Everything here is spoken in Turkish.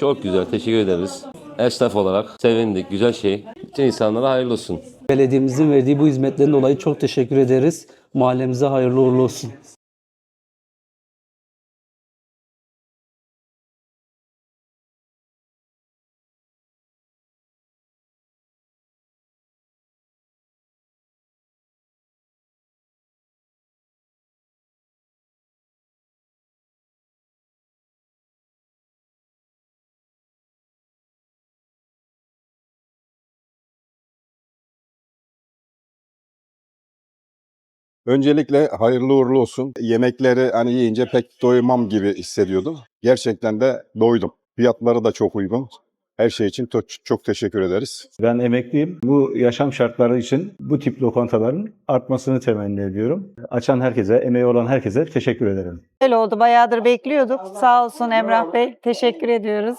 Çok güzel. Teşekkür ederiz. Esnaf olarak sevindik. Güzel şey. Bütün insanlara hayırlı olsun. Belediyemizin verdiği bu hizmetlerin dolayı çok teşekkür ederiz. Mahallemize hayırlı uğurlu olsun. Öncelikle hayırlı uğurlu olsun. Yemekleri hani yiyince pek doymam gibi hissediyordum. Gerçekten de doydum. Fiyatları da çok uygun. Her şey için çok, çok teşekkür ederiz. Ben emekliyim. Bu yaşam şartları için bu tip lokantaların artmasını temenni ediyorum. Açan herkese, emeği olan herkese teşekkür ederim. Güzel oldu. Bayağıdır bekliyorduk. Sağ olsun Emrah Bey. Teşekkür ediyoruz.